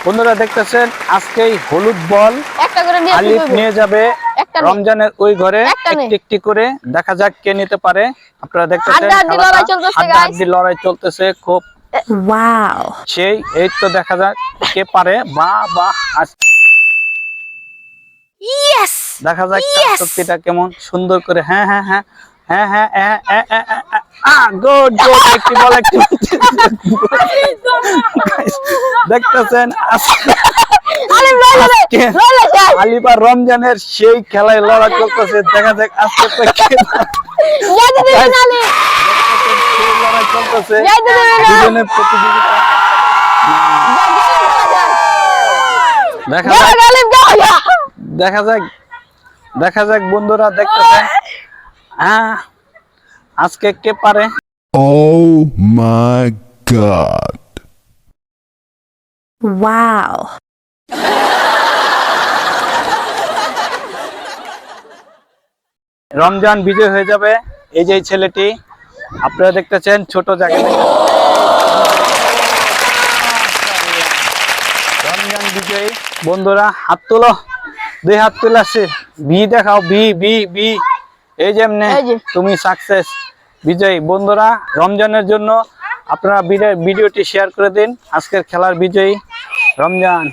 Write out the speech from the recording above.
বন্ধুরা দেখতেছেন আজকেই হলুদ বল নিয়ে আলিফ নিয়ে যাবে রমজানের ওই ঘরে একটি একটি করে। দেখা যাক কে নিতে পারে। আপনারা দেখতেছেন। লড়াই চলতেছে, হাড্ডাহাড্ডি লড়াই চলতেছে খুব. সেই এই তো দেখা যাক কে পারে। বা বা আজ- দেখা যাক! শক্তিটা কেমন সুন্দর করে। হ্যাঁ হ্যাঁ হ্যাঁ। হ্যাঁ হ্যাঁ হ্যাঁ হ্যাঁ হ্যাঁ হ্যাঁ। হ্যাঁ আহ গুড গুড একটি বল একটি দেখতেছেন আলিবা রমজানের সেই খেলায় লড়াই করতেছে দেখা যাক আজকে দেখা যাক। দেখা যাক বন্ধুরা দেখতেছেন। হ্যাঁ আজকে কে পারে? Oh my god Wow. Ramzan বিজয় হয়ে যাবে। এই যে এই ছেলেটি আপনারা দেখতেছেন ছোট জায়গা রমজান বিজয়ী বন্ধুরা হাত তোলো। দুই হাত তুলে আসছে। বি দেখাও বি বি বি এই যে এমনি তুমি সাকসেস বিজয়ী বন্ধুরা রমজানের জন্য আপনারা ভিডিও- ভিডিওটি শেয়ার করে দিন। আজকের খেলার বিজয়ী রমজান।